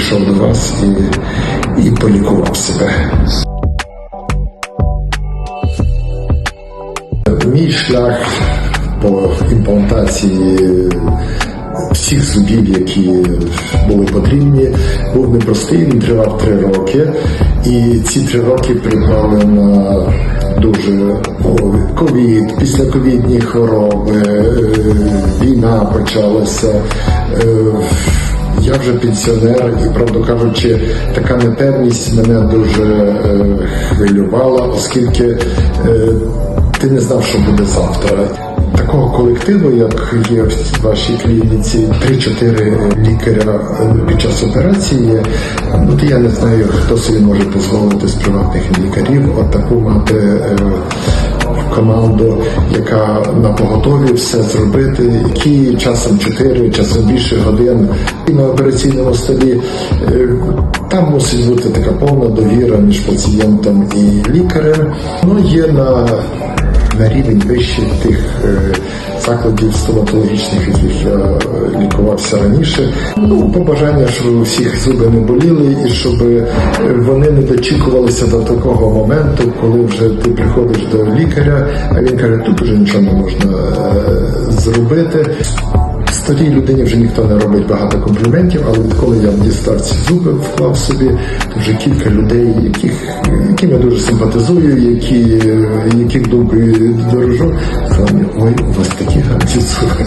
прийшов до вас і, і полікував себе. Мій шлях по імплантації всіх зубів, які були потрібні, був непростий. Він тривав три роки, і ці три роки припали на дуже ковід, післяковідні хвороби, е, війна почалася. Я вже пенсіонер, і правду кажучи, така непевність мене дуже е, хвилювала, оскільки е, ти не знав, що буде завтра. Такого колективу, як є в вашій клініці, 3-4 лікаря е, під час операції, ну я не знаю, хто собі може дозволити з приватних лікарів от таку мати. е, команду, яка на поготові все зробити, які часом 4, часом більше годин і на операційному столі. Е, Там мусить бути така повна довіра між пацієнтом і лікарем. Ну, є на, на рівень вище тих е, закладів стоматологічних, яких я лікувався раніше. Ну, побажання, щоб у всіх зуби не боліли і щоб е, вони не дочікувалися до такого моменту, коли вже ти приходиш до лікаря, а він каже, тут вже нічого не можна е, зробити. Старій людині вже ніхто не робить багато компліментів, але відколи я дістав ці зуби, вклав собі, то вже кілька людей, яких, яким я дуже симпатизую, які, яких думкою дорожу, мені, ой, у вас такі гарні зуби.